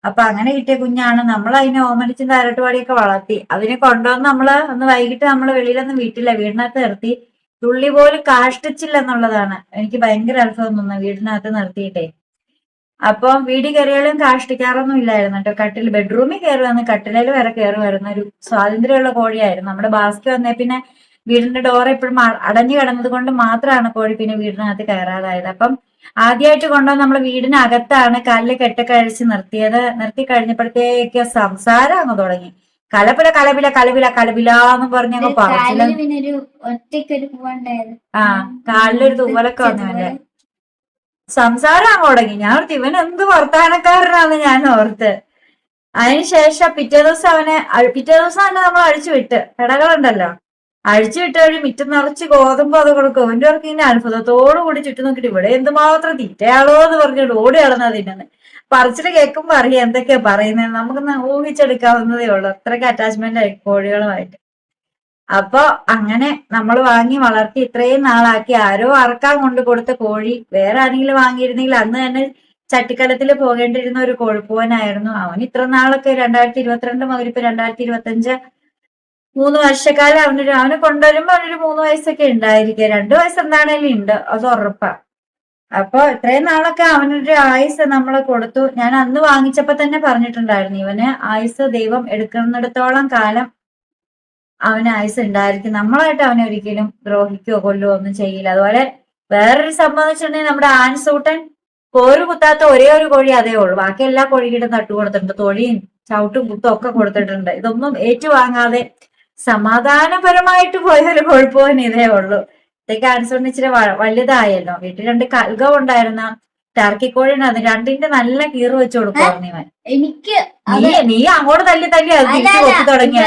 അപ്പൊ അങ്ങനെ കിട്ടിയ കുഞ്ഞാണ് നമ്മൾ അതിനെ ഓമനിച്ചും താരട്ടുപാടിയൊക്കെ വളർത്തി. അതിനെ കൊണ്ടുവന്ന് നമ്മൾ ഒന്ന് വൈകിട്ട് നമ്മൾ വെളിയിലൊന്നും വീട്ടില്ല. വീടിനകത്ത് നിർത്തി. തുള്ളി പോലും കാഷ്ടിച്ചില്ല എന്നുള്ളതാണ്. എനിക്ക് ഭയങ്കര അത്ഭുതം തോന്നുന്നു വീടിനകത്ത് നിർത്തിയിട്ടേ. അപ്പൊ വീട് കയറിയാലും കാഷ്ടിക്കാറൊന്നും ഇല്ലായിരുന്നു കേട്ടോ. കട്ടിൽ ബെഡ്റൂമിൽ കയറി വന്ന് കട്ടിലേൽ വരെ കയറി വരുന്ന ഒരു സ്വാതന്ത്ര്യമുള്ള കോഴിയായിരുന്നു. നമ്മുടെ ബാസ്കി വന്നേ പിന്നെ വീടിന്റെ ഡോർ എപ്പോഴും അടഞ്ഞു കിടന്നത് കൊണ്ട് മാത്രമാണ് കോഴി പിന്നെ വീടിനകത്ത് കയറാതായത്. അപ്പം ആദ്യമായിട്ട് കൊണ്ടുവന്ന് നമ്മൾ വീടിനകത്താണ് കാലിൽ കെട്ടൊക്കെ അഴിച്ച് നിർത്തിയത്. നിർത്തി കഴിഞ്ഞപ്പോഴത്തേക്ക് സംസാരം അങ്ങ് തുടങ്ങി. കലപില കലപില കലപില കലപില എന്ന് പറഞ്ഞു പൂവുണ്ടായത് ആ കാലിലൊരു തൂവലൊക്കെ വന്നു അവന്റെ സംസാരം അങ്ങ് തുടങ്ങി. ഞാൻ ഓർത്ത് ഇവൻ എന്ത് വർത്താനക്കാരനാന്ന് ഞാൻ ഓർത്ത്. അതിനുശേഷം പിറ്റേ ദിവസം അവനെ പിറ്റേ ദിവസം തന്നെ നമ്മൾ അഴിച്ചു വിട്ട് പെടകളുണ്ടല്ലോ അഴിച്ചു വിട്ട് വഴി മിറ്റം നിറച്ച് ഗോതമ്പ് അത് കൊടുക്കും അവന്റെ അവർക്ക് ഇങ്ങനെ അത്ഭുതത്തോടു കൂടി ചുറ്റും നോക്കിയിട്ട് ഇവിടെ എന്തുമാത്രം തീറ്റയാളോ എന്ന് പറഞ്ഞിട്ട് ഓടി നടന്നാ തിന്നുന്നത് പറിച്ചിട്ട് കേൾക്കുമ്പോ അറിയാം എന്തൊക്കെയാ പറയുന്നത് നമുക്കൊന്ന് ഊഹിച്ചെടുക്കാവുന്നതേ ഉള്ളൂ. അത്രയ്ക്ക് അറ്റാച്ച്മെന്റ് ആയി കോഴികളുമായിട്ട്. അപ്പൊ അങ്ങനെ നമ്മൾ വാങ്ങി വളർത്തി ഇത്രയും നാളാക്കി ആരോ അറക്കാൻ കൊണ്ട് കൊടുത്ത കോഴി വേറെ ആരെങ്കിലും വാങ്ങിയിരുന്നെങ്കിൽ അന്ന് തന്നെ ചട്ടിക്കലത്തിൽ പോകേണ്ടിരുന്ന ഒരു കോഴിപ്പൂവനായിരുന്നു. അവൻ ഇത്ര നാളൊക്കെ രണ്ടായിരത്തി ഇരുപത്തിരണ്ട് മുതൽ ഇപ്പൊ രണ്ടായിരത്തി ഇരുപത്തി അഞ്ച് മൂന്ന് വർഷക്കാലം അവനൊരു അവനെ കൊണ്ടുവരുമ്പോ അവനൊരു മൂന്ന് വയസ്സൊക്കെ ഉണ്ടായിരിക്കുക രണ്ടു വയസ്സ് എന്താണേലും ഉണ്ട്. അത് ഉറപ്പാ. അപ്പൊ ഇത്രയും നാളൊക്കെ അവനൊരു ആയുസ് നമ്മൾ കൊടുത്തു. ഞാൻ അന്ന് വാങ്ങിച്ചപ്പോ തന്നെ പറഞ്ഞിട്ടുണ്ടായിരുന്നു. ഇവന് ആയുസ് ദൈവം എടുക്കുന്നിടത്തോളം കാലം അവന് ആയുസ് ഉണ്ടായിരിക്കും. നമ്മളായിട്ട് അവനെ ഒരിക്കലും ദ്രോഹിക്കുകയോ കൊല്ലുകയോ ഒന്നും ചെയ്യില്ല. അതുപോലെ വേറൊരു സംഭവം വെച്ചിട്ടുണ്ടെങ്കിൽ നമ്മുടെ ആൻസൂട്ടൻ കോരു കുത്താത്ത ഒരേ ഒരു കോഴി അതേ ഉള്ളൂ. ബാക്കി എല്ലാ കോഴിയുടെ നട്ടു കൊടുത്തിട്ടുണ്ട്. തൊഴിയും ചവിട്ടും കുത്തും ഒക്കെ കൊടുത്തിട്ടുണ്ട്. ഇതൊന്നും ഏറ്റുവാങ്ങാതെ സമാധാനപരമായിട്ട് പോയ ഒരു കുഴപ്പവും ഇതേ ഉള്ളൂ. ഇതൊക്കെ ആൻസൂട്ടിന് ഇച്ചിരി വലുതായല്ലോ. വീട്ടിൽ രണ്ട് കൽഗം ഉണ്ടായിരുന്ന ടർക്കി അത് രണ്ടിന്റെ നല്ല കീറ് വെച്ച് കൊടുക്കുവായിരുന്നു ഇവൻ എനിക്ക് നീ നീ അങ്ങോട്ട് തല്ലി തല്ലി അത് തിരിച്ചു തുടങ്ങിയ.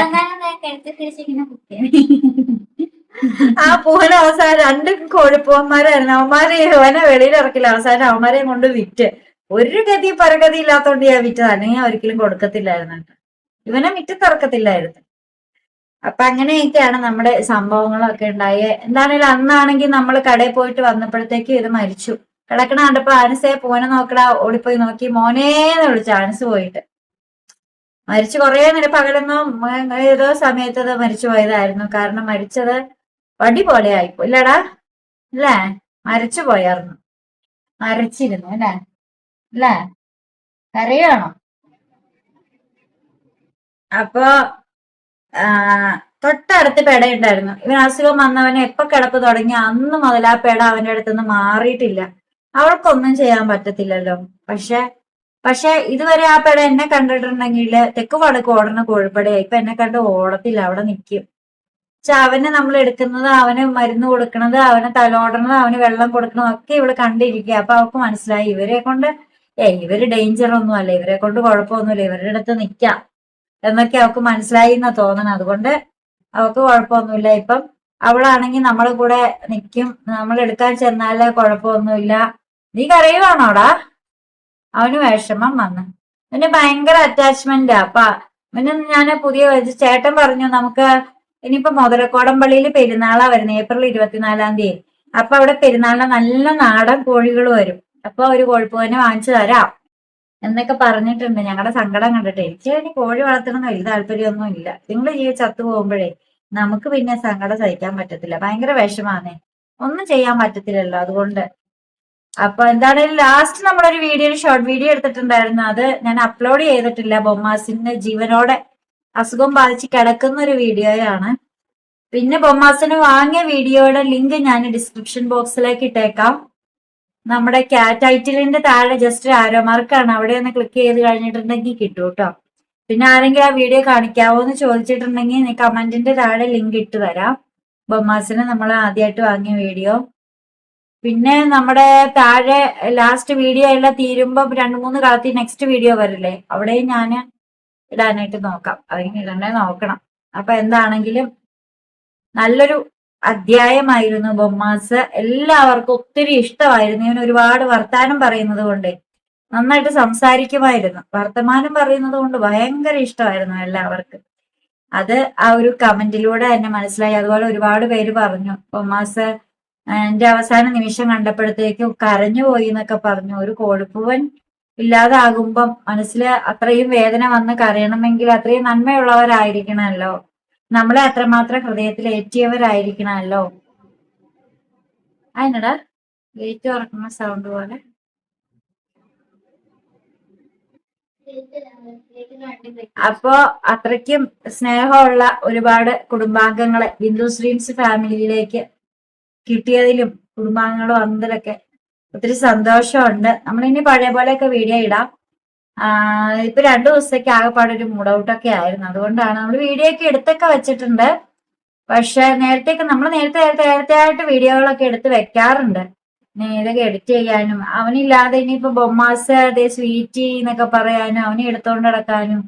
ആ പൂവന അവസാനം രണ്ട് കോഴിപ്പൂവന്മാരായിരുന്നു. അവന്മാരെ ഇവനെ വെളിയിൽ ഇറക്കില്ല. അവസാനം അവന്മാരെയും കൊണ്ട് വിറ്റ്. ഒരു ഗതി പരഗതി ഇല്ലാത്തോണ്ട് ഞാൻ വിറ്റത്. അല്ലെങ്കിൽ ഞാൻ ഒരിക്കലും കൊടുക്കത്തില്ലായിരുന്നു. ഇവനെ വിറ്റ് ഇറക്കത്തില്ലായിരുന്നു. അപ്പൊ അങ്ങനെയൊക്കെയാണ് നമ്മുടെ സംഭവങ്ങളൊക്കെ ഉണ്ടായത് എന്താണെങ്കിലും അന്നാണെങ്കിൽ നമ്മൾ കടയിൽ പോയിട്ട് വന്നപ്പോഴത്തേക്ക് ഇത് മരിച്ചു. കിടക്കണ കണ്ടപ്പോ ആനസേ പോനെ നോക്കടാ ഓടിപ്പോയി നോക്കി. മോനേന്ന് വിളിച്ചു ആനസ് പോയിട്ട്. മരിച്ചു കുറേ നേരം പകലൊന്നും ഏതോ സമയത്ത് അത് മരിച്ചു പോയതായിരുന്നു. കാരണം മരിച്ചത് വടി പോലെ ആയിപ്പോ ഇല്ലടാ അല്ലേ മരിച്ചു പോയായിരുന്നു. മരച്ചിരുന്നു അല്ലേ? അല്ലേ കരയാണോ? അപ്പൊ തൊട്ടടുത്ത് പെട ഉണ്ടായിരുന്നു ഇവൻ അസുഖം വന്നവനെ എപ്പൊ കിടപ്പ് തുടങ്ങി അന്ന് മുതൽ ആ പെട അവന്റെ അടുത്തുനിന്ന് മാറിയിട്ടില്ല. അവൾക്കൊന്നും ചെയ്യാൻ പറ്റത്തില്ലല്ലോ. പക്ഷെ പക്ഷെ ഇതുവരെ ആ പെട എന്നെ കണ്ടിട്ടുണ്ടെങ്കിൽ തെക്ക് വടക്ക് ഓടണ കോഴിപ്പടയാ. ഇപ്പൊ എന്നെ കണ്ട് ഓടത്തില്ല അവിടെ നിൽക്കും പക്ഷെ അവനെ നമ്മൾ എടുക്കുന്നത് അവന് മരുന്ന് കൊടുക്കണത് അവനെ തലോടണത് അവന് വെള്ളം കൊടുക്കണത് ഒക്കെ ഇവൾ കണ്ടിരിക്കുക. അപ്പൊ അവൾക്ക് മനസ്സിലായി ഇവരെ കൊണ്ട് ഏ ഇവർ ഡേഞ്ചർ ഒന്നും അല്ല ഇവരെ കൊണ്ട് കുഴപ്പമൊന്നുമില്ല. ഇവരുടെ അടുത്ത് നിക്കാം. എന്നൊക്കെ അവൾക്ക് മനസ്സിലായി എന്നാ തോന്നണം. അതുകൊണ്ട് അവൾക്ക് കുഴപ്പമൊന്നുമില്ല. ഇപ്പം അവളാണെങ്കിൽ നമ്മളെ കൂടെ നിക്കും. നമ്മൾ എടുക്കാൻ ചെന്നാൽ കുഴപ്പമൊന്നുമില്ല. നീ കരയുവാണോടാ? അവന് വിഷമം വന്ന്. പിന്നെ ഭയങ്കര അറ്റാച്ച്മെന്റ് അപ്പൊ പിന്നെ ഞാൻ പുതിയ ചേട്ടൻ പറഞ്ഞു നമുക്ക് ഇനിയിപ്പോ മുതലക്കോടമ്പള്ളിയിൽ പെരുന്നാളാ വരുന്നത് ഏപ്രിൽ ഇരുപത്തിനാലാം തീയതി. അപ്പൊ അവിടെ പെരുന്നാളിന് നല്ല നാടൻ കോഴികൾ വരും. അപ്പൊ ഒരു കോഴിപ്പൂവിനെ വാങ്ങിച്ചു തരാം. എന്നൊക്കെ പറഞ്ഞിട്ടുണ്ട്. ഞങ്ങളുടെ സങ്കടം കണ്ടിട്ട് എനിക്ക് ഇനി കോഴി വളർത്തണം വലിയ താല്പര്യമൊന്നും ഇല്ല. നിങ്ങൾ ഈ ചത്തു പോകുമ്പോഴേ നമുക്ക് പിന്നെ സങ്കടം സഹിക്കാൻ പറ്റത്തില്ല. ഭയങ്കര വിഷമാണ് ഒന്നും ചെയ്യാൻ പറ്റത്തില്ലല്ലോ അതുകൊണ്ട്. അപ്പൊ എന്താണെങ്കിലും ലാസ്റ്റ് നമ്മളൊരു വീഡിയോ ഷോർട്ട് വീഡിയോ എടുത്തിട്ടുണ്ടായിരുന്നു. അത് ഞാൻ അപ്ലോഡ് ചെയ്തിട്ടില്ല. ബൊമ്മാസിന്റെ ജീവനോടെ അസുഖം ബാധിച്ച് കിടക്കുന്ന ഒരു വീഡിയോയാണ് പിന്നെ ബൊമ്മാസിന് വാങ്ങിയ വീഡിയോയുടെ ലിങ്ക് ഞാൻ ഡിസ്ക്രിപ്ഷൻ ബോക്സിലേക്ക് ഇട്ടേക്കാം. നമ്മുടെ ടൈറ്റിലിന്റെ താഴെ ജസ്റ്റ് ആരോ മാർക്കാണ് അവിടെ ഒന്ന് ക്ലിക്ക് ചെയ്ത് കഴിഞ്ഞിട്ടുണ്ടെങ്കിൽ കിട്ടും കേട്ടോ പിന്നെ ആരെങ്കിലും ആ വീഡിയോ കാണിക്കാവോ എന്ന് ചോദിച്ചിട്ടുണ്ടെങ്കിൽ കമന്റിന്റെ താഴെ ലിങ്ക് ഇട്ട് തരാം. ബൊമ്മാസിന് നമ്മൾ ആദ്യമായിട്ട് വാങ്ങിയ വീഡിയോ പിന്നെ നമ്മുടെ താഴെ ലാസ്റ്റ് വീഡിയോ എല്ലാം തീരുമ്പോ രണ്ട് മൂന്ന് കാലത്ത് നെക്സ്റ്റ് വീഡിയോ വരില്ലേ? അവിടെയും ഞാൻ ഇടാനായിട്ട് നോക്കാം. അതിന് ഇടണേ നോക്കണം. അപ്പൊ എന്താണെങ്കിലും നല്ലൊരു അധ്യായമായിരുന്നു ബൊമ്മാസ്. എല്ലാവർക്കും ഒത്തിരി ഇഷ്ടമായിരുന്നു. ഇവൻ ഒരുപാട് വർത്താനം പറയുന്നത് കൊണ്ട്. നന്നായിട്ട് സംസാരിക്കുമായിരുന്നു. വർത്തമാനം പറയുന്നത് കൊണ്ട് ഭയങ്കര ഇഷ്ടമായിരുന്നു എല്ലാവർക്കും. അത് ആ ഒരു കമന്റിലൂടെ തന്നെ മനസ്സിലായി. അതുപോലെ ഒരുപാട് പേര് പറഞ്ഞു ബൊമ്മാസ് എന്റെ അവസാന നിമിഷം കണ്ടപ്പോഴത്തേക്കും കരഞ്ഞു പോയി എന്നൊക്കെ പറഞ്ഞു. ഒരു കോഴിപ്പൂവൻ ഇല്ലാതാകുമ്പം മനസ്സിൽ അത്രയും വേദന വന്ന് കരയണമെങ്കിൽ അത്രയും നന്മയുള്ളവരായിരിക്കണമല്ലോ. നമ്മളെ അത്രമാത്രം ഹൃദയത്തിൽ ഏറ്റിയവരായിരിക്കണമല്ലോ. അതിനടാ ഗേറ്റ് തുറക്കുന്ന സൗണ്ട് പോലെ. അപ്പോ അത്രയ്ക്കും സ്നേഹമുള്ള ഒരുപാട് കുടുംബാംഗങ്ങളെ ബിന്ദു സ്ട്രീംസ് ഫാമിലിയിലേക്ക് കിട്ടിയതിലും കുടുംബാംഗങ്ങൾ വന്നതിലൊക്കെ ഒത്തിരി സന്തോഷമുണ്ട്. നമ്മളിനി പഴയ പോലെയൊക്കെ വീഡിയോ ഇടാം. ഇപ്പൊ രണ്ടു ദിവസത്തേക്ക് ആകെപ്പാടെ ഒരു മൂഡ് ഔട്ടൊക്കെ ആയിരുന്നു. അതുകൊണ്ടാണ് നമ്മൾ വീഡിയോ ഒക്കെ എടുത്തൊക്കെ വെച്ചിട്ടുണ്ട്. പക്ഷെ നേരത്തെയൊക്കെ നമ്മൾ നേരത്തെ നേരത്തെ ആയിട്ട് വീഡിയോകളൊക്കെ എടുത്ത് വെക്കാറുണ്ട്. ഇതൊക്കെ എഡിറ്റ് ചെയ്യാനും അവനില്ലാതെ ഇനിയിപ്പോ ബൊമ്മാസ് അതേ സ്വീറ്റി എന്നൊക്കെ പറയാനും അവനെ എടുത്തോണ്ട് നടക്കാനും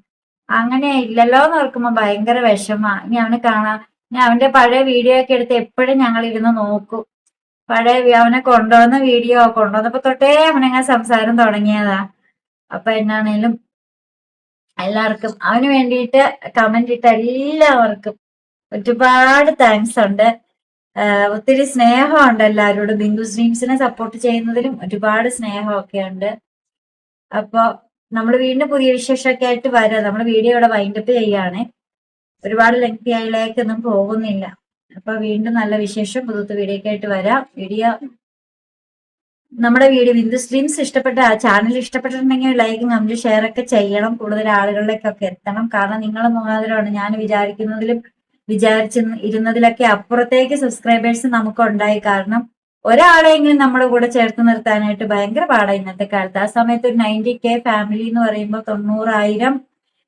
അങ്ങനെ ഇല്ലല്ലോ എന്ന് ഓർക്കുമ്പോ ഭയങ്കര വിഷമാ. ഇനി അവനെ കാണാം ഇനി അവന്റെ പഴയ വീഡിയോ ഒക്കെ എടുത്ത് എപ്പോഴും ഞങ്ങൾ ഇരുന്ന് നോക്കും. പഴയ അവനെ കൊണ്ടുവന്ന വീഡിയോ കൊണ്ടുവന്നപ്പോ തൊട്ടേ അവനങ്ങനെ സംസാരം തുടങ്ങിയതാ. അപ്പൊ എന്നാണേലും എല്ലാവർക്കും അവന് വേണ്ടിയിട്ട് കമന്റ് ഇട്ട എല്ലാവർക്കും ഒരുപാട് താങ്ക്സ് ഉണ്ട്. ഒത്തിരി സ്നേഹമുണ്ട് എല്ലാവരോടും. ബിന്ദു സ്ട്രീംസിനെ സപ്പോർട്ട് ചെയ്യുന്നതിലും ഒരുപാട് സ്നേഹമൊക്കെ ഉണ്ട്. അപ്പോൾ നമ്മൾ വീണ്ടും പുതിയ വിശേഷമൊക്കെ ആയിട്ട് വരാം. നമ്മൾ വീഡിയോ ഇവിടെ വൈൻഡപ്പ് ചെയ്യാണ് ഒരുപാട് ലെങ്തി ആയിലേക്കൊന്നും പോകുന്നില്ല. അപ്പൊ വീണ്ടും നല്ല വിശേഷം പുതുത്ത വീഡിയോ ഒക്കെ ആയിട്ട് വരാം. വീഡിയോ നമ്മുടെ വീഡിയോ ബിന്ദു സ്ട്രീംസ് ഇഷ്ടപ്പെട്ട ചാനൽ ഇഷ്ടപ്പെട്ടിട്ടുണ്ടെങ്കിൽ ലൈക്ക് കമന്റ് ഷെയർ ഒക്കെ ചെയ്യണം. കൂടുതൽ ആളുകളിലേക്കൊക്കെ എത്തണം. കാരണം നിങ്ങളെ മുഖാന്തരമാണ് ഞാൻ വിചാരിക്കുന്നതിലും വിചാരിച്ച ഇരുന്നതിലൊക്കെ അപ്പുറത്തേക്ക് സബ്സ്ക്രൈബേഴ്സ് നമുക്ക് ഉണ്ടായി കാരണം ഒരാളെങ്കിലും നമ്മുടെ കൂടെ ചേർത്ത് നിർത്താനായിട്ട് ഭയങ്കര പാടാണ് ഇന്നത്തെ കാലത്ത്. ആ സമയത്ത് ഒരു നയന്റി കെ ഫാമിലി എന്ന് പറയുമ്പോൾ തൊണ്ണൂറായിരം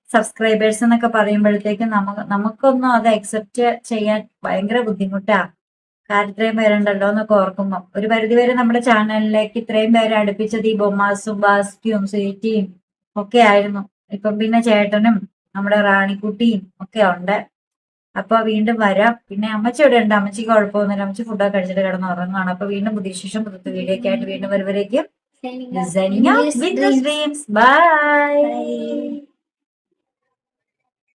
സബ്സ്ക്രൈബേഴ്സ് എന്നൊക്കെ പറയുമ്പോഴത്തേക്കും നമുക്ക് നമുക്കൊന്നും അത് അക്സെപ്റ്റ് ചെയ്യാൻ ഭയങ്കര ബുദ്ധിമുട്ടാ. കാരണം ഇത്രയും പേരുണ്ടല്ലോ എന്നൊക്കെ ഓർക്കുമ്പോൾ ഒരു പരിധിവരെ നമ്മുടെ ചാനലിലേക്ക് ഇത്രയും പേരെ അടുപ്പിച്ചത് ഈ ബൊമാസും ബാസ്റ്റിയും സ്വീറ്റിയും ഒക്കെ ആയിരുന്നു. ഇപ്പം പിന്നെ ചേട്ടനും നമ്മുടെ റാണിക്കുട്ടിയും ഒക്കെ ഉണ്ട്. അപ്പൊ വീണ്ടും വരാം. പിന്നെ അമ്മച്ചി ഇവിടെ ഉണ്ട്. അമ്മച്ചിക്ക് കുഴപ്പമൊന്നുമില്ല. അമ്മച്ചി ഫുഡൊക്കെ കഴിച്ചിട്ട് കിടന്ന് ഉറങ്ങുകയാണ് അപ്പൊ വീണ്ടും പുതിയ ശേഷം പുതുത്ത വീഡിയോ ഒക്കെ ആയിട്ട് വീണ്ടും വരുവരേക്കും Signing